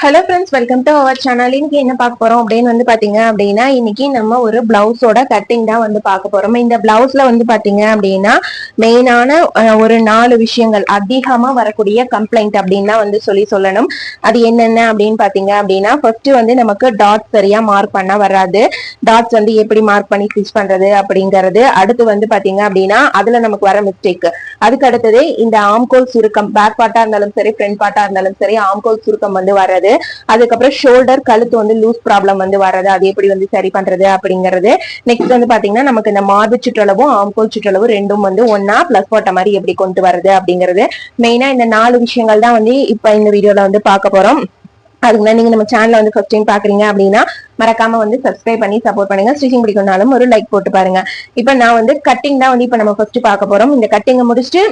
Hello friends welcome to our channel இன்னைக்கு என்ன பார்க்க போறோம் அப்படின்னு வந்து பாத்தீங்க அப்படின்னா இன்னைக்கு நம்ம ஒரு பிளவுஸோட கட்டிங் தான் வந்து பார்க்க போறோம். இந்த பிளவுஸ்ல வந்து பாத்தீங்க அப்படின்னா மெயினான ஒரு நாலு விஷயங்கள் அதிகமா வரக்கூடிய கம்ப்ளைண்ட் அப்படின்னு தான் வந்து சொல்லி சொல்லணும். அது என்னென்ன அப்படின்னு பாத்தீங்க அப்படின்னா ஃபர்ஸ்ட் வந்து நமக்கு டாட் சரியா மார்க் பண்ண வராது. டாட்ஸ் வந்து எப்படி மார்க் பண்ணி ஸ்டிச் பண்றது அப்படிங்கறது. அடுத்து வந்து பாத்தீங்க அப்படின்னா அதுல நமக்கு வர மிஸ்டேக் அதுக்கு அடுத்தது இந்த ஆம்கோல் சுருக்கம் பேக் பார்ட்டா இருந்தாலும் சரி ஃப்ரண்ட் பார்ட்டா இருந்தாலும் சரி ஆம்கோல் சுருக்கம் வந்து வராது. வர்றது அதுக்கப்புறம் ஷோல்டர் கழுத்து வந்து லூஸ் ப்ராப்ளம் வந்து வர்றது அது எப்படி வந்து சரி பண்றது அப்படிங்கிறது. நெக்ஸ்ட் வந்து பாத்தீங்கன்னா நமக்கு இந்த மார்பு சுற்றளவும் ஆம்கோல் சுற்றளவும் ரெண்டும் வந்து ஒன்னா பிளஸ் போட்ட மாதிரி எப்படி கொண்டு வர்றது அப்படிங்கிறது. மெயினா இந்த நாலு விஷயங்கள் தான் வந்து இப்ப இந்த வீடியோல வந்து பார்க்க போறோம். அதுக்கு முன்னாடி நீங்க நம்ம சேனல்ல வந்து ஃபர்ஸ்ட் டைம் பாக்குறீங்க அப்படின்னா மறக்காம வந்து சப்ஸ்கிரைப் பண்ணி சப்போர்ட் பண்ணுங்க. ஸ்டிச்சிங் பிடிக்கணும்னாலும் ஒரு லைக் போட்டு பாருங்க. இப்ப நான் வந்து கட்டிங் தான் வந்து இப்ப நம்ம ஃபர்ஸ்ட் பார்க்க போறோம். இந்த கட்டிங்கை முடிச்சுட்டு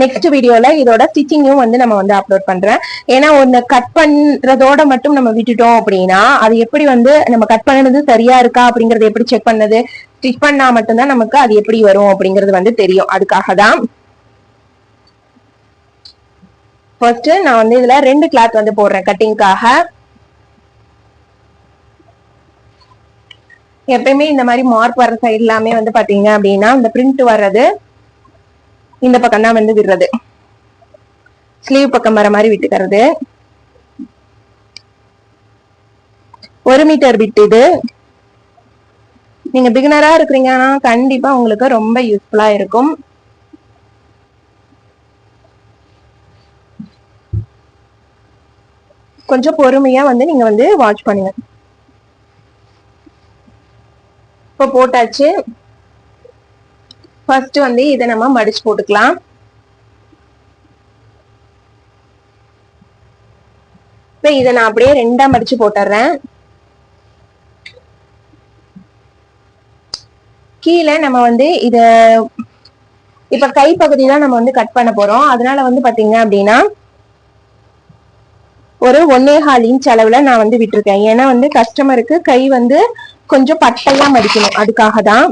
நெக்ஸ்ட் வீடியோல இதோட ஸ்டிச்சிங்கும் வந்து நம்ம வந்து அப்லோட் பண்றேன். ஏன்னா ஒன்னு கட் பண்றதோட மட்டும் நம்ம விட்டுட்டோம் அப்படின்னா அது எப்படி வந்து நம்ம கட் பண்ணது சரியா இருக்கா அப்படிங்கறது எப்படி செக் பண்ணது? ஸ்டிச் பண்ணா மட்டும்தான் நமக்கு அது எப்படி வரும் அப்படிங்கிறது வந்து தெரியும். அதுக்காக தான் ஃபர்ஸ்ட் நான் வந்து இதுல ரெண்டு கிளாத் வந்து போடுறேன் கட்டிங்காக எப்பயுமே இந்த மாதிரி மார்க் வர்ற சைடு எல்லாமே வந்து பாத்தீங்க அப்படின்னா இந்த பிரிண்ட் வர்றது இந்த பக்கம் தான் வந்து விடுறது. ஸ்லீவ் பக்கம் வர மாதிரி விட்டுக்கிறது. ஒரு மீட்டர் விட்டு இது. நீங்க பிகினரா இருக்கிறீங்கன்னா கண்டிப்பா உங்களுக்கு ரொம்ப யூஸ்ஃபுல்லா இருக்கும். கொஞ்சம் பொறுமையா வந்து நீங்க வந்து வாட்ச் பண்ணுங்க. இப்போ போட்டாச்சு. ஃபர்ஸ்ட் வந்து இதை நம்ம மடிச்சு போட்டுக்கலாம். இப்போ இதை நான் அப்படியே ரெண்டா மடிச்சு போட்டுறேன். கீழே நம்ம வந்து இத இப்ப கைப்பகுதி தான் நம்ம வந்து கட் பண்ண போறோம். அதனால வந்து பாத்தீங்க அப்படின்னா ஒரு ஒன்னே கால் இன்ச் அளவுல நான் வந்து விட்டுருக்கேன். ஏன்னா வந்து கஸ்டமருக்கு கை வந்து கொஞ்சம் பட்டையா மடிக்கணும். அதுக்காக தான்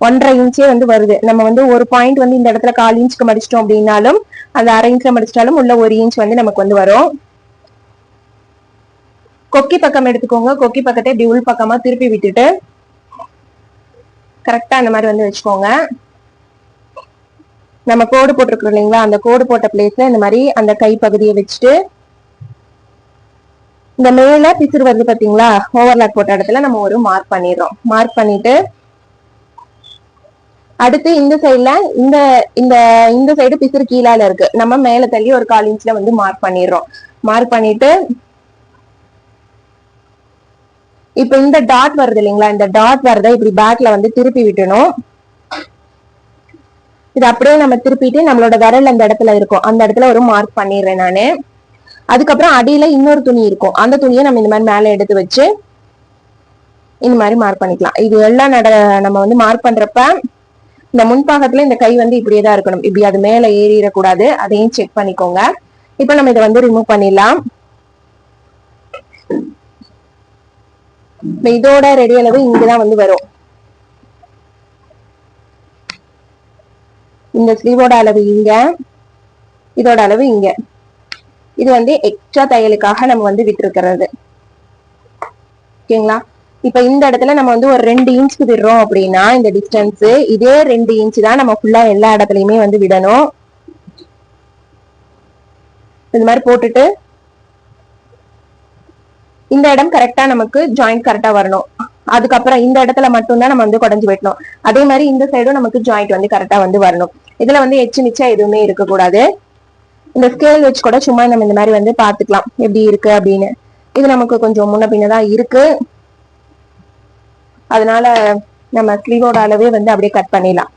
ஒன்றரை இன்ச்சே வந்து வருது. நம்ம வந்து ஒரு பாயிண்ட் வந்து இந்த இடத்துல கால் இன்ச்சுக்கு மடிச்சிட்டோம் அப்படின்னாலும் அந்த அரை இன்ச்சில் மடிச்சிட்டாலும் உள்ள ஒரு இன்ச் வந்து நமக்கு வந்து வரும். கொக்கி பக்கம் எடுத்துக்கோங்க. கொக்கி பக்கத்தை இப்படி உள் பக்கமா திருப்பி விட்டுட்டு கரெக்டா அந்த மாதிரி வந்து வச்சுக்கோங்க. நம்ம கோடு போட்டிருக்கோம் இல்லைங்களா? அந்த கோடு போட்ட பிளேஸ்ல இந்த மாதிரி அந்த கை பகுதியை வச்சுட்டு இந்த மேல பிசுறு வருது பாத்தீங்களா? ஓவர்லாக் போட்ட இடத்துல நம்ம ஒரு மார்க் பண்ணிடுறோம். மார்க் பண்ணிட்டு அடுத்து இந்த சைடுல இந்த இந்த இந்த சைடு பிசுறு கீழால இருக்கு. நம்ம மேல தள்ளி ஒரு கால் இன்ச்ல வந்து மார்க் பண்ணிடுறோம். மார்க் பண்ணிட்டு இப்ப இந்த டாட் வருது இல்லைங்களா? இந்த டாட் வரத இப்படி பேக்ல வந்து திருப்பி விட்டணும் இது அப்படியே நம்ம திருப்பிட்டு நம்மளோட விரல் அந்த இடத்துல இருக்கும். அந்த இடத்துல ஒரு மார்க் பண்ணிடுறேன் நானு. அதுக்கப்புறம் அடியில இன்னொரு துணி இருக்கும். அந்த துணியை நம்ம இந்த மாதிரி மேல எடுத்து வச்சு இந்த மாதிரி மார்க் பண்ணிக்கலாம். இது எல்லாம் நட நம்ம வந்து மார்க் பண்றப்ப இந்த முன்பாகத்துல இந்த கை வந்து இப்படியே தான் இருக்கணும். இப்படி அது மேல ஏறிடக்கூடாது. அதையும் செக் பண்ணிக்கோங்க. இப்ப நம்ம இதை வந்து ரிமூவ் பண்ணிடலாம். இதோட ரெடி அளவு இங்கதான் வந்து வரும். இந்த ஸ்லீவோட அளவு இங்க. இதோட அளவு இங்க. இது வந்து எக்ஸ்ட்ரா தையலுக்காக நம்ம வந்து விட்டுருக்கிறது. ஓகேங்களா? இப்ப இந்த இடத்துல நம்ம வந்து ஒரு ரெண்டு இன்ச் விடுறோம் அப்படின்னா இந்த டிஸ்டன்ஸ் இதே ரெண்டு இன்ச் தான் நம்ம ஃபுல்லா எல்லா இடத்துலயுமே வந்து விடணும். இந்த மாதிரி போட்டுட்டு இந்த இடம் கரெக்டா நமக்கு ஜாயிண்ட் கரெக்டா வரணும். அதுக்கப்புறம் இந்த இடத்துல மட்டும்தான் நம்ம வந்து குடஞ்சு வெட்டணும் அதே மாதிரி இந்த சைடும் நமக்கு ஜாயிண்ட் வந்து கரெக்டா வந்து வரணும். இதுல வந்து எச்சு மிச்சா எதுவுமே இருக்கக்கூடாது. இந்த ஸ்கேல் வச்சு கூட சும்மா நம்ம இந்த மாதிரி வந்து பாத்துக்கலாம் எப்படி இருக்கு அப்படின்னு. இது நமக்கு கொஞ்சம் முன்ன பின்னதான் இருக்கு. அதனால நம்ம ஸ்லீவோட அளவே வந்து அப்படியே கட் பண்ணிடலாம்.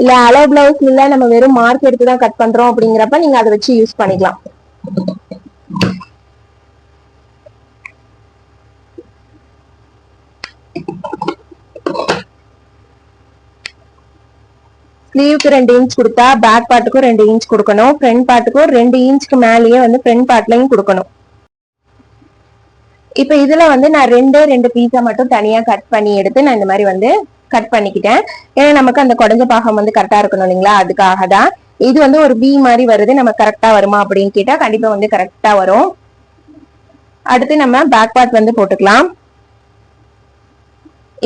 இல்ல அளவு பிளவுஸ் இல்ல நம்ம வெறும் மார்க் எடுத்து தான் கட் பண்றோம் அப்படிங்கிறப்ப நீங்க அதை வச்சு யூஸ் பண்ணிக்கலாம். ஸ்லீவுக்கு ரெண்டு இன்ச் கொடுத்தா பேக் பார்ட்டுக்கும் ரெண்டு இன்ச் கொடுக்கணும். ஃப்ரண்ட் பார்ட்டுக்கும் ரெண்டு இன்ச்சுக்கு மேலேயே வந்து ஃப்ரண்ட் பார்ட்லையும் கொடுக்கணும். இப்ப இதுல வந்து நான் ரெண்டே ரெண்டு பீஸா மட்டும் தனியா கட் பண்ணி எடுத்து நான் இந்த மாதிரி வந்து கட் பண்ணிக்கிட்டேன். ஏன்னா நமக்கு அந்த குடஞ்ச பாகம் வந்து கரெக்டா இருக்கணும் இல்லைங்களா? அதுக்காக தான். இது வந்து ஒரு பி மாதிரி வருது. நம்ம கரெக்டா வருமா அப்படின்னு கேட்டா கண்டிப்பா வந்து கரெக்டா வரும். அடுத்து நம்ம பேக் பார்ட் வந்து போட்டுக்கலாம்.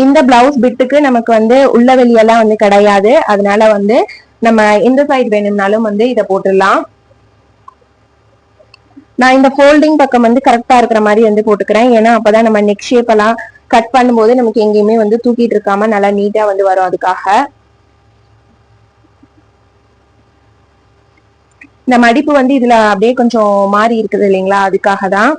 இந்த பிளவுஸ் பிட்டுக்கு நமக்கு வந்து உள்ள வெளியெல்லாம் வந்து கிடையாது. அதனால வந்து நம்ம எந்த சைடு வேணும்னாலும் வந்து இதை போட்டுடலாம். நான் இந்த ஃபோல்டிங் பக்கம் வந்து கரெக்டா இருக்கிற மாதிரி வந்து போட்டுக்கிறேன். ஏன்னா அப்பதான் நம்ம நெக் ஷேப் எல்லாம் கட் பண்ணும்போது நமக்கு எங்கேயுமே வந்து தூக்கிட்டு இருக்காம நல்லா நீட்டா வந்து வரும் அதுக்காக. இந்த மடிப்பு வந்து இதுல அப்படியே கொஞ்சம் மாறி இருக்குது இல்லைங்களா? அதுக்காக தான்.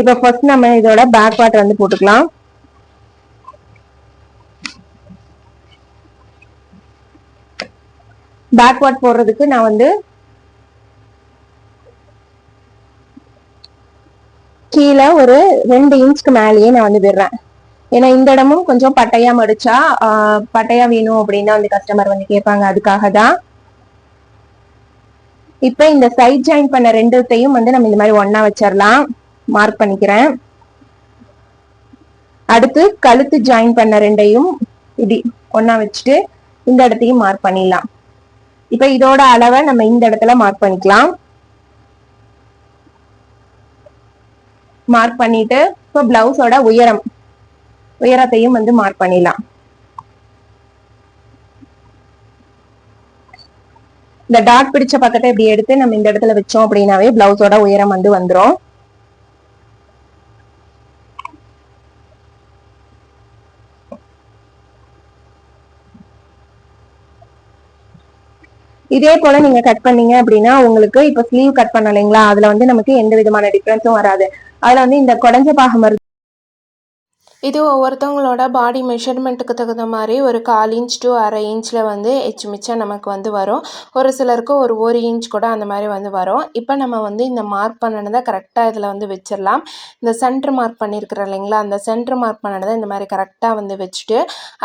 இப்போ ஃபர்ஸ்ட் நம்ம இதோட பேக் வாட்டர் வந்து போட்டுக்கலாம். பேக் வாட் போடுறதுக்கு நான் வந்து கீழே ஒரு ரெண்டு இன்ச்க்கு மேலேயே நான் வந்து விடுறேன். ஏன்னா இந்த இடமும் கொஞ்சம் பட்டையா மடிச்சா பட்டையா வேணும் அப்படின்னா வந்து கஸ்டமர் வந்து கேட்பாங்க. அதுக்காக தான். இப்ப இந்த சைட் ஜாயின் பண்ண ரெண்டுத்தையும் வந்து நம்ம இந்த மாதிரி ஒன்னா வச்சிடலாம் மார்க் பண்ணிக்கிறேன். அடுத்து கழுத்து ஜாயின் பண்ண ரெண்டையும் இப்படி ஒன்னா வச்சுட்டு இந்த இடத்தையும் மார்க் பண்ணிடலாம். இப்ப இதோட அளவை நம்ம இந்த இடத்துல மார்க் பண்ணிக்கலாம். மார்க் பண்ணிட்டு இப்போ பிளவுஸோட உயரம் உயரத்தையும் வந்து மார்க் பண்ணிடலாம். இந்த டாட் பிடிச்ச பக்கத்தை இப்படி எடுத்து நம்ம இந்த இடத்துல வச்சோம் அப்படின்னாவே பிளவுஸோட உயரம் வந்து வந்துரும். இதே போல நீங்க கட் பண்ணீங்க அப்படின்னா உங்களுக்கு இப்ப ஸ்லீவ் கட் பண்ணலைங்களா அதுல வந்து நமக்கு எந்த விதமான டிஃபரன்ஸும் வராது. அதுல வந்து இந்த குடஞ்ச பாகம் இது ஒவ்வொருத்தவங்களோட பாடி மெஷர்மெண்ட்டுக்கு தகுந்த மாதிரி ஒரு கால் இன்ச் டு அரை இன்ச்சில் வந்து எச்சு மிச்சம் நமக்கு வந்து வரும். ஒரு சிலருக்கு ஒரு ஒரு இன்ச் கூட அந்த மாதிரி வந்து வரும். இப்போ நம்ம வந்து இந்த மார்க் பண்ணினதை கரெக்டாக இதில் வந்து வச்சிடலாம். இந்த சென்டர் மார்க் பண்ணியிருக்கிறோம் இல்லைங்களா? அந்த சென்டர் மார்க் பண்ணினதை இந்த மாதிரி கரெக்டாக வந்து வச்சுட்டு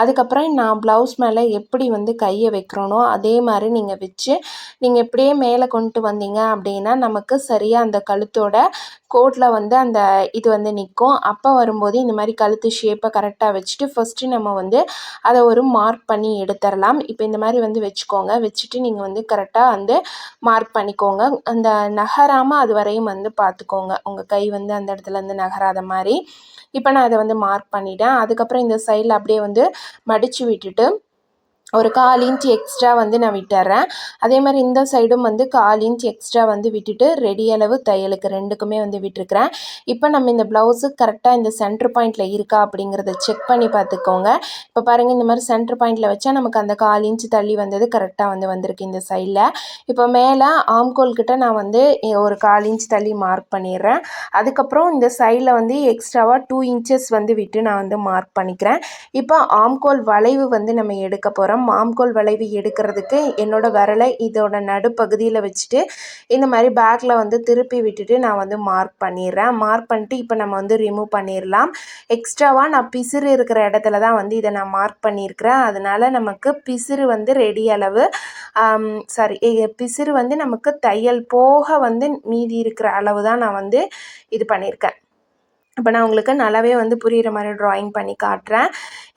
அதுக்கப்புறம் நான் ப்ளவுஸ் மேலே எப்படி வந்து கையை வைக்கிறோனோ அதே மாதிரி நீங்கள் வச்சு நீங்கள் எப்படியே மேலே கொண்டு வந்தீங்க அப்படின்னா நமக்கு சரியாக அந்த கழுத்தோட கோட்டில் வந்து அந்த இது வந்து நிற்கும். அப்போ வரும்போது இந்த மாதிரி கழுத்து ஷேப்பை கரெக்டாக வச்சுட்டு ஃபஸ்ட்டு நம்ம வந்து அதை ஒரு மார்க் பண்ணி எடுத்துடலாம் இப்போ இந்த மாதிரி வந்து வச்சுக்கோங்க. வச்சுட்டு நீங்கள் வந்து கரெக்டாக வந்து மார்க் பண்ணிக்கோங்க. அந்த நகராமல் அது வரையும் வந்து பார்த்துக்கோங்க. உங்கள் கை வந்து அந்த இடத்துல இருந்து நகராத மாதிரி. இப்போ நான் அதை வந்து மார்க் பண்ணிட்டேன். அதுக்கப்புறம் இந்த சைடில் அப்படியே வந்து மடித்து விட்டுட்டு ஒரு கால் இன்ச் எக்ஸ்ட்ரா வந்து நான் விட்டுறேன். அதே மாதிரி இந்த சைடும் வந்து கால் இன்ச் எக்ஸ்ட்ரா வந்து விட்டுட்டு ரெடி அளவு தையலுக்கு ரெண்டுக்குமே வந்து விட்டுருக்குறேன். இப்போ நம்ம இந்த ப்ளவுஸு கரெக்டாக இந்த சென்டர் பாயிண்டில் இருக்கா அப்படிங்கிறத செக் பண்ணி பார்த்துக்கோங்க. இப்போ பாருங்கள் இந்த மாதிரி சென்டர் பாயிண்டில் வச்சா நமக்கு அந்த கால் இன்ச் தள்ளி வந்தது கரெக்டாக வந்து வந்திருக்கு இந்த சைடில் இப்போ மேலே ஆம்கோல் கிட்ட நான் வந்து ஒரு கால் இன்ச் தள்ளி மார்க் பண்ணிடுறேன். அதுக்கப்புறம் இந்த சைடில் வந்து எக்ஸ்ட்ராவாக டூ இன்ச்சஸ் வந்து விட்டு நான் வந்து மார்க் பண்ணிக்கிறேன். இப்போ ஆம்கோல் வளைவு வந்து நம்ம எடுக்க போகிறோம் மாம்கோல் வளைவு எடுக்கிறதுக்கு என்னோட விரலை இதோட நடுப்பகுதியில் வச்சுட்டு இந்த மாதிரி பேக்கில் வந்து திருப்பி விட்டுட்டு நான் வந்து மார்க் பண்ணிடுறேன். மார்க் பண்ணிட்டு இப்போ நம்ம வந்து ரிமூவ் பண்ணிடலாம். எக்ஸ்ட்ராவாக நான் பிசிறு இருக்கிற இடத்துல தான் வந்து இதை நான் மார்க் பண்ணியிருக்கிறேன். அதனால் நமக்கு பிசிறு வந்து ரெடி அளவு சாரி பிசிறு வந்து நமக்கு தையல் போக வந்து மீதி இருக்கிற அளவு தான் நான் வந்து இது பண்ணியிருக்கேன். இப்போ நான் உங்களுக்கு நல்லாவே வந்து புரிகிற மாதிரி ட்ராயிங் பண்ணி காட்டுறேன்.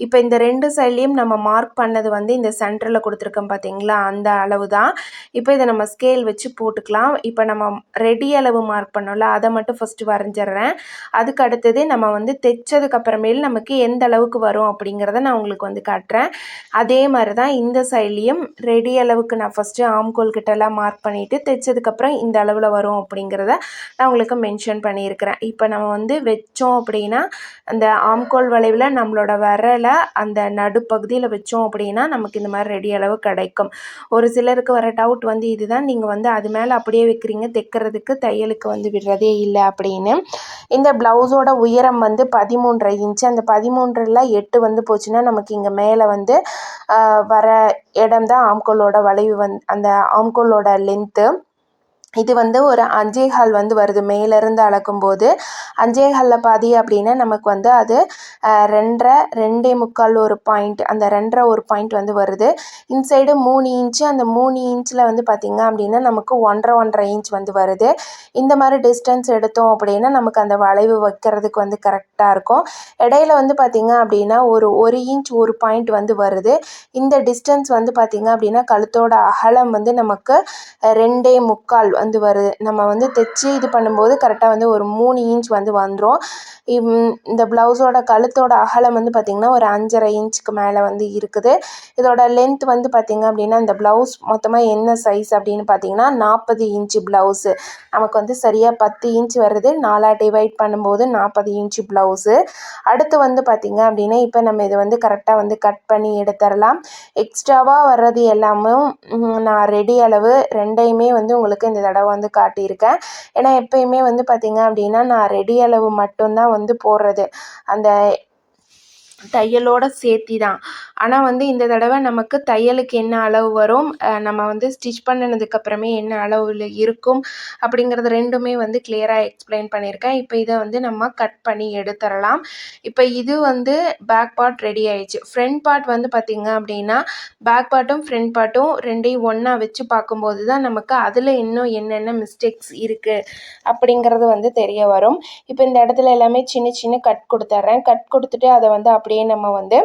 இப்போ இந்த ரெண்டு சைட்லேயும் நம்ம மார்க் பண்ணது வந்து இந்த சென்டரில் கொடுத்துருக்கோம் பார்த்தீங்களா அந்த அளவு தான் இப்போ இதை நம்ம ஸ்கேல் வச்சு போட்டுக்கலாம். இப்போ நம்ம ரெடி அளவு மார்க் பண்ணோம்ல அதை மட்டும் ஃபஸ்ட்டு வரைஞ்சிட்றேன். அதுக்கு அடுத்தது நம்ம வந்து தைச்சதுக்கு அப்புறமேல் நமக்கு எந்த அளவுக்கு வரும் அப்படிங்கிறத நான் உங்களுக்கு வந்து காட்டுறேன். அதே மாதிரி தான் இந்த சைட்லேயும் ரெடி அளவுக்கு நான் ஃபஸ்ட்டு ஆம்கோல் கிட்டலாம் மார்க் பண்ணிவிட்டு தைச்சதுக்கப்புறம் இந்த அளவில் வரும் அப்படிங்கிறத நான் உங்களுக்கு மென்ஷன் பண்ணியிருக்கிறேன். இப்போ நம்ம வந்து வச்சோம் அப்படின்னா அந்த ஆம்கோல் வளைவில் நம்மளோட வரலை அந்த நடுப்பகுதியில் வச்சோம் அப்படின்னா நமக்கு இந்த மாதிரி ரெடி அளவு கிடைக்கும். ஒரு சிலருக்கு வர டவுட் வந்து இதுதான். நீங்கள் வந்து அது மேலே அப்படியே வைக்கிறீங்க. தைக்கிறதுக்கு தையலுக்கு வந்து விடுறதே இல்லை அப்படின்னு. இந்த ப்ளவுஸோட உயரம் வந்து பதிமூன்றரை இன்ச்சு அந்த பதிமூன்றில் எட்டு வந்து போச்சுன்னா நமக்கு இங்கே மேலே வந்து வர இடம் தான் ஆம்கோலோட வளைவு வந் அந்த ஆம்கோலோட லென்த்து இது வந்து ஒரு அஞ்சேகால் வந்து வருது. மேலேருந்து அளக்கும்போது அஞ்சேகாலில் பாதி அப்படின்னா நமக்கு வந்து அது ரெண்டரை ரெண்டே முக்கால் ஒரு பாயிண்ட் அந்த ரெண்டரை ஒரு பாயிண்ட் வந்து வருது. இன்சைடு மூணு இன்ச்சு அந்த மூணு இன்ச்சில் வந்து பார்த்திங்க அப்படின்னா நமக்கு ஒன்றரை ஒன்றரை இன்ச் வந்து வருது. இந்த மாதிரி டிஸ்டன்ஸ் எடுத்தோம் அப்படின்னா நமக்கு அந்த வளைவு வைக்கிறதுக்கு வந்து கரெக்டாக இருக்கும். இடையில வந்து பார்த்திங்க அப்படின்னா ஒரு ஒரு இன்ச் ஒரு பாயிண்ட் வந்து வருது. இந்த டிஸ்டன்ஸ் வந்து பார்த்திங்க அப்படின்னா கழுத்தோட அகலம் வந்து நமக்கு ரெண்டே முக்கால் வந்து வருது நம்ம வந்து தைச்சி இது பண்ணும்போது கரெக்டாக வந்து ஒரு மூணு இன்ச் வந்து வந்துடும் இந்த ப்ளவுஸோட கழுத்தோட அகலம் வந்து பார்த்திங்கன்னா ஒரு அஞ்சரை இன்ச்சுக்கு மேலே வந்து இருக்குது. இதோட லென்த் வந்து பார்த்திங்க அப்படின்னா இந்த ப்ளவுஸ் மொத்தமாக என்ன சைஸ் அப்படின்னு பார்த்தீங்கன்னா நாற்பது இன்ச்சு ப்ளவுஸு நமக்கு வந்து சரியாக பத்து இன்ச் வருது. நாலாக டிவைட் பண்ணும்போது நாற்பது இன்ச்சு ப்ளவுஸு அடுத்து வந்து பார்த்திங்க அப்படின்னா இப்போ நம்ம இதை வந்து கரெக்டாக வந்து கட் பண்ணி எடுத்துடலாம். எக்ஸ்ட்ராவாக வர்றது எல்லாமும் நான் ரெடி அளவு ரெண்டையுமே வந்து உங்களுக்கு இந்த தடவை வந்து காட்டியிருக்கேன். ஏன்னா எப்பயுமே வந்து பார்த்திங்க அப்படின்னா நான் ரெடி அளவு மட்டும்தான் வந்து போடுறது. அந்த தையலோட சேர்த்தி தான் ஆனால் வந்து இந்த தடவை நமக்கு தையலுக்கு என்ன அளவு வரும் நம்ம வந்து ஸ்டிச் பண்ணினதுக்கு அப்புறமே என்ன அளவில் இருக்கும் அப்படிங்கிறது ரெண்டுமே வந்து கிளியராக எக்ஸ்பிளைன் பண்ணியிருக்கேன். இப்போ இதை வந்து நம்ம கட் பண்ணி எடுத்துடலாம். இப்போ இது வந்து பேக் பார்ட் ரெடி ஆயிடுச்சு. ஃப்ரண்ட் பார்ட் வந்து பார்த்திங்க அப்படின்னா பேக் பார்ட்டும் ஃப்ரண்ட் பார்ட்டும் ரெண்டையும் ஒன்றா வச்சு பார்க்கும்போது தான் நமக்கு அதில் இன்னும் என்னென்ன மிஸ்டேக்ஸ் இருக்குது அப்படிங்கிறது வந்து தெரிய வரும். இப்போ இந்த இடத்துல எல்லாமே சின்ன சின்ன கட் கொடுத்துட்றேன். கட் கொடுத்துட்டு அதை வந்து அப்படி அப்படியே நம்ம வந்து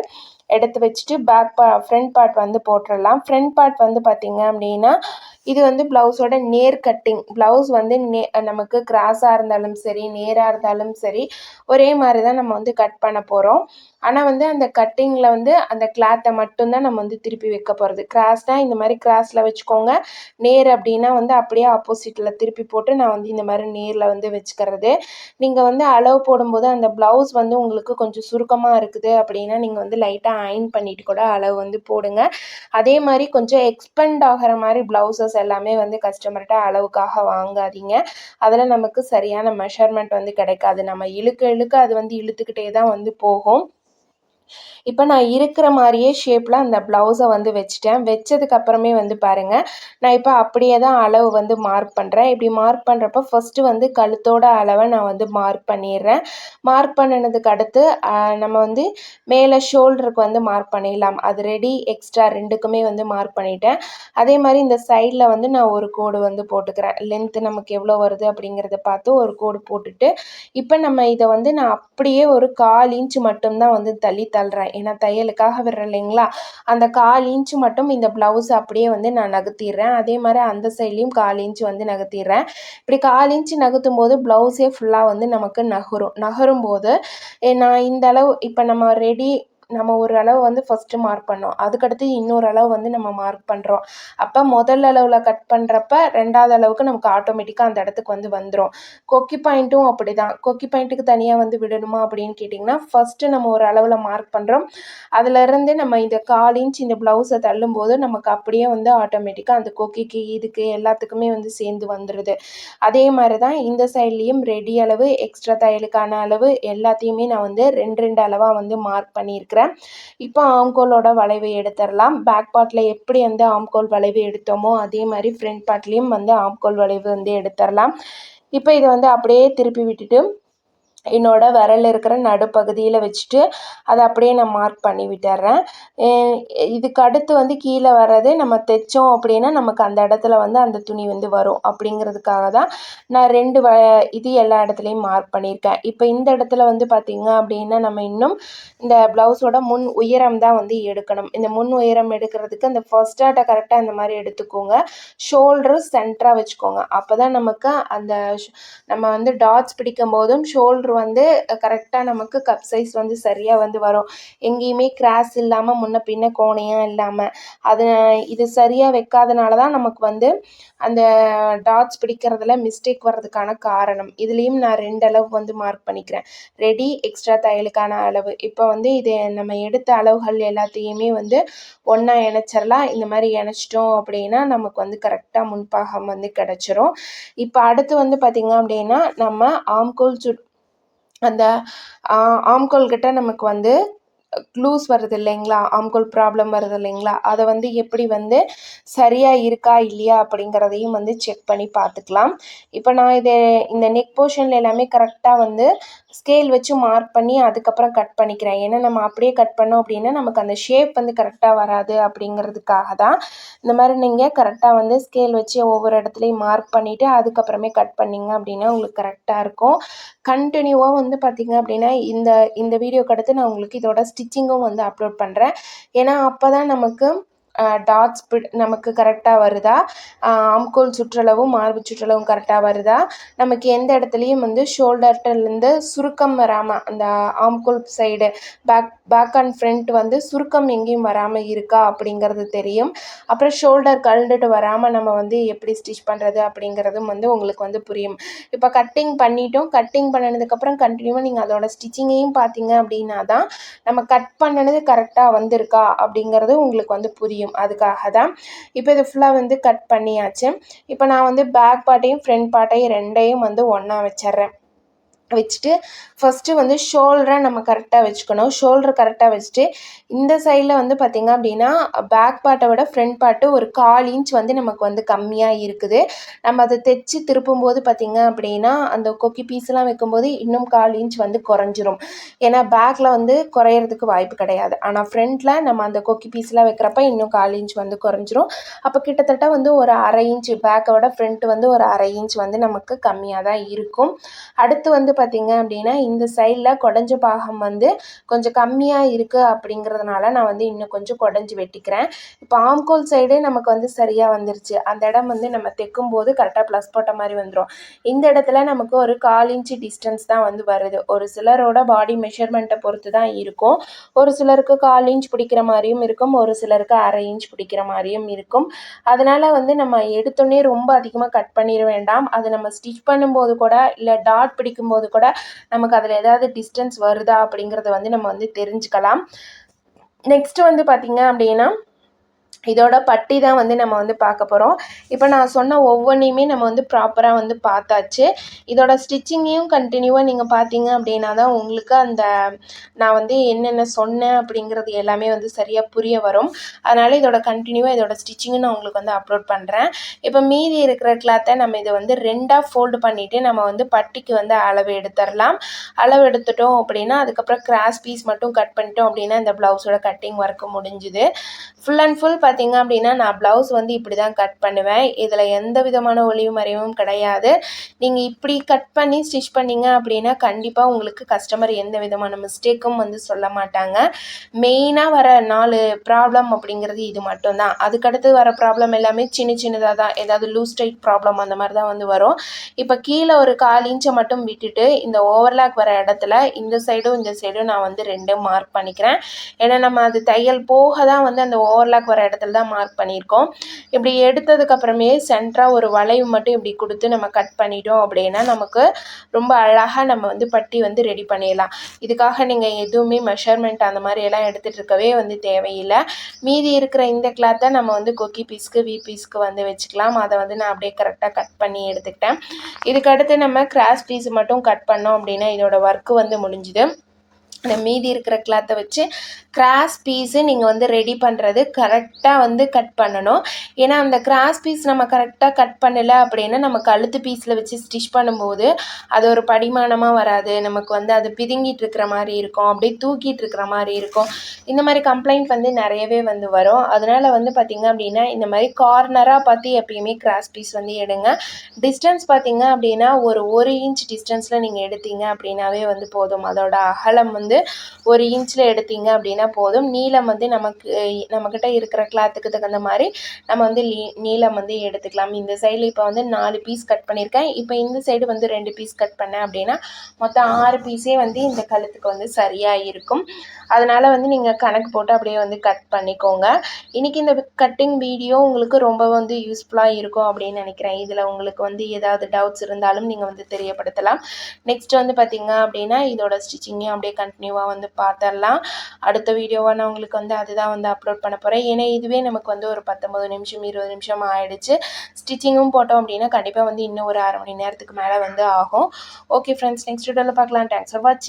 எடுத்து வச்சுட்டு பேக் பா ஃப்ரண்ட் பார்ட் வந்து போட்டுடலாம் ஃப்ரண்ட் பார்ட் வந்து பார்த்திங்க அப்படின்னா இது வந்து ப்ளவுஸோட நேர் கட்டிங். ப்ளவுஸ் வந்து நே நமக்கு கிராஸாக இருந்தாலும் சரி நேராக இருந்தாலும் சரி ஒரே மாதிரி தான் நம்ம வந்து கட் பண்ண போகிறோம் ஆனால் வந்து அந்த கட்டிங்கில் வந்து அந்த கிளாத்தை மட்டும்தான் நம்ம வந்து திருப்பி வைக்க போகிறது கிராஸ்னால் இந்த மாதிரி கிராஸில் வச்சுக்கோங்க. நேர் அப்படின்னா வந்து அப்படியே ஆப்போசிட்டில் திருப்பி போட்டு நான் வந்து இந்த மாதிரி நேரில் வந்து வச்சுக்கிறது. நீங்கள் வந்து அளவு போடும்போது அந்த ப்ளவுஸ் வந்து உங்களுக்கு கொஞ்சம் சுருக்கமாக இருக்குது அப்படின்னா நீங்கள் வந்து லைட்டாக அயன் பண்ணிட்டு கூட அளவு வந்து போடுங்க. அதே மாதிரி கொஞ்சம் எக்ஸ்பெண்ட் ஆகிற மாதிரி ப்ளவுஸஸ் எல்லாமே வந்து கஸ்டமர்கிட்ட அளவுக்காக வாங்காதீங்க. அதில் நமக்கு சரியான மெஷர்மெண்ட் வந்து கிடைக்காது. நம்ம இழுக்க இழுக்க அது வந்து இழுத்துக்கிட்டே தான் வந்து போகும். இப்போ நான் இருக்கிற மாதிரியே ஷேப்பில் அந்த ப்ளவுஸை வந்து வச்சுட்டேன். வச்சதுக்கு அப்புறமே வந்து பாருங்கள் நான் இப்போ அப்படியே தான் அளவு வந்து மார்க் பண்ணுறேன் இப்படி மார்க் பண்ணுறப்ப ஃபஸ்ட்டு வந்து கழுத்தோட அளவை நான் வந்து மார்க் பண்ணிடுறேன். மார்க் பண்ணினதுக்கு அடுத்து நம்ம வந்து மேலே ஷோல்டருக்கு வந்து மார்க் பண்ணிடலாம். அது ரெடி எக்ஸ்ட்ரா ரெண்டுக்குமே வந்து மார்க் பண்ணிட்டேன். அதே மாதிரி இந்த சைடில் வந்து நான் ஒரு கோடு வந்து போட்டுக்கிறேன். லென்த்து நமக்கு எவ்வளோ வருது அப்படிங்கிறத பார்த்து ஒரு கோடு போட்டுட்டு இப்போ நம்ம இதை வந்து நான் அப்படியே ஒரு கால் இன்ச் மட்டும்தான் வந்து தள்ளி தள்ளுறேன். ஏன்னா தையலுக்காக விடுறேன் இல்லைங்களா? அந்த கால் இன்ச் மட்டும் இந்த ப்ளவுஸ் அப்படியே வந்து நான் நகர்த்திடுறேன். அதே மாதிரி அந்த சைட்லேயும் கால் இன்ச் வந்து நகர்த்திடுறேன். இப்படி கால் இன்ச் நகர்த்தும் போது ப்ளவுஸே ஃபுல்லாக வந்து நமக்கு நகரும். நகரும் போது நான் இந்த அளவு இப்போ நம்ம ரெடி நம்ம ஒரு அளவு வந்து ஃபஸ்ட்டு மார்க் பண்ணோம். அதுக்கடுத்து இன்னொரு அளவு வந்து நம்ம மார்க் பண்ணுறோம் அப்போ முதல் அளவில் கட் பண்ணுறப்ப ரெண்டாவது அளவுக்கு நமக்கு ஆட்டோமேட்டிக்காக அந்த இடத்துக்கு வந்து வந்துடும் கொக்கி பாயிண்ட்டும் அப்படி தான் கொக்கி பாயிண்ட்டுக்கு தனியாக வந்து விடணுமா அப்படின்னு கேட்டிங்கன்னா ஃபஸ்ட்டு நம்ம ஒரு அளவில் மார்க் பண்ணுறோம் அதுலேருந்து நம்ம இந்த கால் இன்ச் இந்த ப்ளவுஸை தள்ளும்போது நமக்கு அப்படியே வந்து ஆட்டோமேட்டிக்காக அந்த கொக்கிக்கு இதுக்கு எல்லாத்துக்குமே வந்து சேர்ந்து வந்துடுது அதே மாதிரி தான் இந்த சைட்லேயும் ரெடி அளவு எக்ஸ்ட்ரா தையலுக்கான அளவு எல்லாத்தையுமே நான் வந்து ரெண்டு ரெண்டு அளவாக வந்து மார்க் பண்ணியிருக்கிறேன். இப்போ ஆம்கோலோட வளைவு எடுத்துடலாம் பேக் பார்ட்டில் எப்படி வந்து ஆம்கோல் வளைவு எடுத்தோமோ அதே மாதிரி ஃப்ரண்ட் பார்ட்லேயும் வந்து ஆம்கோல் வளைவு வந்து எடுத்துடலாம் இப்போ இதை வந்து அப்படியே திருப்பி விட்டுட்டு என்னோட விரல் இருக்கிற நடுப்பகுதியில் வச்சுட்டு அதை அப்படியே நான் மார்க் பண்ணி விட்டுறேன். இதுக்கு அடுத்து வந்து கீழே வர்றது நம்ம தைச்சோம் அப்படின்னா நமக்கு அந்த இடத்துல வந்து அந்த துணி வந்து வரும் அப்படிங்கிறதுக்காக தான் நான் ரெண்டு வ இது எல்லா இடத்துலையும் மார்க் பண்ணியிருக்கேன். இப்போ இந்த இடத்துல வந்து பார்த்திங்க அப்படின்னா நம்ம இன்னும் இந்த ப்ளவுஸோட முன் உயரம் தான் வந்து எடுக்கணும். இந்த முன் உயரம் எடுக்கிறதுக்கு அந்த ஃபர்ஸ்ட் ஆட்டை கரெக்டாக இந்த மாதிரி எடுத்துக்கோங்க. ஷோல்டரு சென்டராக வச்சுக்கோங்க. அப்போ தான் நமக்கு அந்த நம்ம வந்து டாட்ஸ் பிடிக்கும் போதும் ஷோல்டர் வந்து கரெக்டாக நமக்கு கப் சைஸ் வந்து சரியாக வந்து வரும். எங்கேயுமே கிராஸ் இல்லாமல் முன்ன பின்ன கோணையாக இல்லாமல் அது இது சரியாக வைக்காதனால தான் நமக்கு வந்து அந்த டாட்ஸ் பிடிக்கிறதுல மிஸ்டேக் வர்றதுக்கான காரணம். இதுலேயும் நான் ரெண்டு அளவு வந்து மார்க் பண்ணிக்கிறேன். ரெடி எக்ஸ்ட்ரா தையலுக்கான அளவு. இப்போ வந்து இது நம்ம எடுத்த அளவுகள் எல்லாத்தையுமே வந்து ஒன்றா இணைச்சிடலாம் இந்த மாதிரி இணைச்சிட்டோம் அப்படின்னா நமக்கு வந்து கரெக்டாக முன்பாகம் வந்து கிடச்சிரும். இப்போ அடுத்து வந்து பார்த்திங்க அப்படின்னா நம்ம ஆம்கோல் சுட் அந்த ஆம்கோல்கிட்ட நமக்கு வந்து க்ளூஸ் வருது இல்லைங்களா? ஆம்கோல் ப்ராப்ளம் வருது இல்லைங்களா? அதை வந்து எப்படி வந்து சரியாக இருக்கா இல்லையா அப்படிங்கிறதையும் வந்து செக் பண்ணி பார்த்துக்கலாம். இப்போ நான் இதை இந்த நெக் போர்ஷனில் எல்லாமே கரெக்டாக வந்து ஸ்கேல் வச்சு மார்க் பண்ணி அதுக்கப்புறம் கட் பண்ணிக்கிறேன். ஏன்னா நம்ம அப்படியே கட் பண்ணோம் அப்படின்னா நமக்கு அந்த ஷேப் வந்து கரெக்டாக வராது அப்படிங்கிறதுக்காக தான் இந்த மாதிரி நீங்கள் கரெக்டாக வந்து ஸ்கேல் வச்சு ஒவ்வொரு இடத்துலையும் மார்க் பண்ணிவிட்டு அதுக்கப்புறமே கட் பண்ணிங்க அப்படின்னா உங்களுக்கு கரெக்டாக இருக்கும். கண்டினியூவாக வந்து பார்த்திங்க அப்படின்னா இந்த இந்த வீடியோக்கு அடுத்து நான் உங்களுக்கு இதோட ஸ்டிச்சிங்கும் வந்து அப்லோட் பண்ணுறேன் ஏன்னா அப்போ தான் நமக்கு டாட்ஸ் நமக்கு கரெக்டாக வருதா? ஆம்கோல் சுற்றளவும் மார்பு சுற்றளவும் கரெக்டாக வருதா? நமக்கு எந்த இடத்துலையும் வந்து ஷோல்டர்கிட்டலேருந்து சுருக்கம் வராமல் அந்த ஆம்கோல் side back back and front வந்து சுருக்கம் எங்கேயும் வராமல் இருக்கா அப்படிங்கிறது தெரியும். அப்புறம் ஷோல்டர் கழண்டுட்டு வராமல் நம்ம வந்து எப்படி ஸ்டிச் பண்ணுறது அப்படிங்கிறதும் வந்து உங்களுக்கு வந்து புரியும். இப்போ கட்டிங் பண்ணிட்டோம் கட்டிங் பண்ணினதுக்கப்புறம் கண்டினியூவாக நீங்கள் அதோட ஸ்டிச்சிங்கையும் பார்த்தீங்க அப்படின்னா தான் நம்ம கட் பண்ணினது கரெக்டாக வந்திருக்கா அப்படிங்கிறது உங்களுக்கு வந்து புரியும். அதுக்காக தான் இப்போ இது ஃபுல்லாக வந்து கட் பண்ணியாச்சு. இப்போ நான் வந்து பேக் பார்ட்டையும் ஃப்ரண்ட் பார்ட்டையும் ரெண்டையும் வந்து ஒன்றா வச்சிட்றேன். வச்சுட்டு ஃபஸ்ட்டு வந்து ஷோல்டரை நம்ம கரெக்டாக வச்சுக்கணும். ஷோல்டர் கரெக்டாக வச்சுட்டு இந்த சைடில் வந்து பார்த்திங்க அப்படின்னா பேக் பார்ட்டை விட ஃப்ரண்ட் பார்ட்டு ஒரு கால் இன்ச் வந்து நமக்கு வந்து கம்மியாக இருக்குது. நம்ம அதை தைச்சி திருப்பும்போது பார்த்திங்க அப்படின்னா அந்த கொக்கி பீஸ்லாம் வைக்கும்போது இன்னும் கால் இன்ச் வந்து குறைஞ்சிரும். ஏன்னா பேக்கில் வந்து குறையிறதுக்கு வாய்ப்பு கிடையாது. ஆனால் ஃப்ரண்ட்டில் நம்ம அந்த கொக்கி பீஸ்லாம் வைக்கிறப்ப இன்னும் கால் இன்ச் வந்து குறைஞ்சிரும். அப்போ கிட்டத்தட்ட வந்து ஒரு அரை இன்ச் பேக்கை விட ஃப்ரண்ட் வந்து ஒரு அரை இன்ச் வந்து நமக்கு கம்மியாக தான் இருக்கும். அடுத்து வந்து பார்த்திங்க அப்படின்னா இந்த சைடில் குடஞ்ச பாகம் வந்து கொஞ்சம் கம்மியாக இருக்குது அப்படிங்கிறதுனால நான் வந்து இன்னும் கொஞ்சம் குடஞ்சி வெட்டிக்கிறேன். இப்போ ஆம்கோல் சைடு நமக்கு வந்து சரியாக வந்துருச்சு. அந்த இடம் வந்து நம்ம தைக்கும் போது கரெக்டாக ப்ளஸ் போட்ட மாதிரி வந்துடும் இந்த இடத்துல நமக்கு ஒரு கால் இன்ச்சு டிஸ்டன்ஸ் தான் வந்து வருது. ஒரு சிலரோட பாடி மெஷர்மெண்ட்டை பொறுத்து தான் இருக்கும். ஒரு சிலருக்கு கால் இன்ச் பிடிக்கிற மாதிரியும் இருக்கும். ஒரு சிலருக்கு அரை இன்ச் பிடிக்கிற மாதிரியும் இருக்கும். அதனால் வந்து நம்ம எடுத்தோடனே ரொம்ப அதிகமாக கட் பண்ணிட வேண்டாம். அது நம்ம ஸ்டிச் பண்ணும்போது கூட இல்லை டாட் பிடிக்கும்போது கூட நமக்கு அதில் ஏதாவது டிஸ்டன்ஸ் வருதா அப்படிங்கிறத வந்து நம்ம வந்து தெரிஞ்சுக்கலாம். நெக்ஸ்ட்டு வந்து பார்த்திங்க அப்படின்னா இதோட பட்டி தான் வந்து நம்ம வந்து பார்க்க போகிறோம் இப்போ நான் சொன்ன ஒவ்வொன்றையுமே நம்ம வந்து ப்ராப்பராக வந்து பார்த்தாச்சு. இதோட ஸ்டிச்சிங்கையும் கண்டினியூவாக நீங்கள் பார்த்தீங்க அப்படின்னா தான் உங்களுக்கு அந்த நான் வந்து என்னென்ன சொன்னேன் அப்படிங்கிறது எல்லாமே வந்து சரியாக புரிய வரும். அதனால் இதோட கண்டினியூவாக இதோட ஸ்டிச்சிங்கும் நான் உங்களுக்கு வந்து அப்லோட் பண்ணுறேன் இப்போ மீதி இருக்கிற கிளாத்தை நம்ம இதை வந்து ரெண்டாக ஃபோல்டு பண்ணிவிட்டு நம்ம வந்து பட்டிக்கு வந்து அளவு எடுத்துடலாம். அளவு எடுத்துட்டோம் அப்படின்னா அதுக்கப்புறம் கிராஸ் பீஸ் மட்டும் கட் பண்ணிட்டோம் அப்படின்னா இந்த ப்ளவுஸோட கட்டிங் ஒர்க்கு முடிஞ்சுது. ஃபுல் அண்ட் ஃபுல் பார்த்தீங்க அப்படின்னா நான் ப்ளவுஸ் வந்து இப்படி தான் கட் பண்ணுவேன். இதில் எந்த விதமான ஒளிவு மறைவும் கிடையாது. நீங்கள் இப்படி கட் பண்ணி ஸ்டிச் பண்ணீங்க அப்படின்னா கண்டிப்பாக உங்களுக்கு கஸ்டமர் எந்த விதமான மிஸ்டேக்கும் வந்து சொல்ல மாட்டாங்க. மெயினாக வர நாலு ப்ராப்ளம் அப்படிங்கிறது இது மட்டும்தான். அதுக்கடுத்து வர ப்ராப்ளம் எல்லாமே சின்ன சின்னதாக தான். ஏதாவது லூஸ் டைட் ப்ராப்ளம் அந்த மாதிரி தான் வந்து வரும். இப்போ கீழே ஒரு கால் இன்ச்சை மட்டும் விட்டுட்டு இந்த ஓவர்லாக் வர இடத்துல இந்த சைடும் இந்த சைடும் நான் வந்து ரெண்டும் மார்க் பண்ணிக்கிறேன். ஏன்னா நம்ம அது தையல் போக தான் வந்து அந்த ஓவர்லாக் வர இடத்துல தான் மார்க் பண்ணியிருக்கோம். இப்படி எடுத்ததுக்கப்புறமே சென்டராக ஒரு வளைவு மட்டும் இப்படி கொடுத்து நம்ம கட் பண்ணிட்டோம் அப்படின்னா நமக்கு ரொம்ப அழகாக நம்ம வந்து பட்டி வந்து ரெடி பண்ணிடலாம். இதுக்காக நீங்கள் எதுவுமே மெஷர்மெண்ட் அந்த மாதிரி எல்லாம் எடுத்துகிட்டு இருக்கவே வந்து தேவையில்லை. மீதி இருக்கிற இந்த கிளாத்தை நம்ம வந்து கொக்கி பீஸ்க்கு வி பீஸ்க்கு வந்து வச்சுக்கலாம். அதை வந்து நான் அப்படியே கரெக்டாக கட் பண்ணி எடுத்துக்கிட்டேன். இதுக்கு அடுத்து நம்ம கிராஸ் பீஸ் மட்டும் கட் பண்ணோம் அப்படின்னா இதோட ஒர்க்கு வந்து முடிஞ்சுது. இந்த மீதி இருக்கிற கிளாத்தை வச்சு கிராஸ் பீஸு நீங்கள் வந்து ரெடி பண்ணுறது கரெக்டாக வந்து கட் பண்ணணும். ஏன்னா அந்த கிராஸ் பீஸ் நம்ம கரெக்டாக கட் பண்ணலை அப்படின்னா நம்ம கழுத்து பீஸில் வச்சு ஸ்டிச் பண்ணும்போது அது ஒரு படிமானமாக வராது. நமக்கு வந்து அது பிதுங்கிட்டு இருக்கிற மாதிரி இருக்கும். அப்படியே தூக்கிட்டு இருக்கிற மாதிரி இருக்கும். இந்த மாதிரி கம்ப்ளைண்ட் வந்து நிறையவே வந்து வரும். அதனால் வந்து பார்த்திங்க அப்படின்னா இந்த மாதிரி கார்னராக பார்த்து எப்பயுமே கிராஸ் பீஸ் வந்து எடுங்க. டிஸ்டன்ஸ் பார்த்திங்க அப்படின்னா ஒரு ஒரு இன்ச் டிஸ்டன்ஸில் நீங்கள் எடுத்தீங்க அப்படின்னாவே வந்து போதும். அதோட அகலம் வந்து வந்து ஒரு இன்ச்சில் எடுத்தீங்க அப்படின்னா போதும். நீளம் வந்து நமக்கு நம்மக்கிட்ட இருக்கிற கிளாத்துக்கு தகுந்த மாதிரி நம்ம வந்து லீ நீளம் வந்து எடுத்துக்கலாம். இந்த சைடில் இப்போ வந்து நாலு பீஸ் கட் பண்ணியிருக்கேன். இப்போ இந்த சைடு வந்து ரெண்டு பீஸ் கட் பண்ணேன் அப்படின்னா மொத்தம் ஆறு பீஸே வந்து இந்த கழுத்துக்கு வந்து சரியாக இருக்கும். அதனால் வந்து நீங்கள் கணக்கு போட்டு அப்படியே வந்து கட் பண்ணிக்கோங்க. இன்றைக்கி இந்த கட்டிங் வீடியோ உங்களுக்கு ரொம்ப வந்து யூஸ்ஃபுல்லாக இருக்கும் அப்படின்னு நினைக்கிறேன். இதில் உங்களுக்கு வந்து ஏதாவது டவுட்ஸ் இருந்தாலும் நீங்கள் வந்து தெரியப்படுத்தலாம். நெக்ஸ்ட் வந்து பார்த்திங்க அப்படின்னா இதோட ஸ்டிச்சிங்கையும் அப்படியே கண்டினியூவாக வந்து பார்த்துடலாம் அடுத்த வீடியோவாக நான் உங்களுக்கு வந்து அதுதான் வந்து அப்லோட் பண்ண போகிறேன் ஏன்னா இதுவே நமக்கு வந்து ஒரு பத்தொம்பது நிமிஷம் இருபது நிமிஷம் ஆகிடுச்சு ஸ்டிச்சிங்கும் போட்டோம் அப்படின்னா கண்டிப்பாக வந்து இன்னும் ஒரு அரை மணி நேரத்துக்கு மேலே வந்து ஆகும். ஓகே ஃப்ரெண்ட்ஸ் நெக்ஸ்ட் வீடியோவில் பார்க்கலாம். தேங்க்ஸ் ஃபார் வாட்சிங்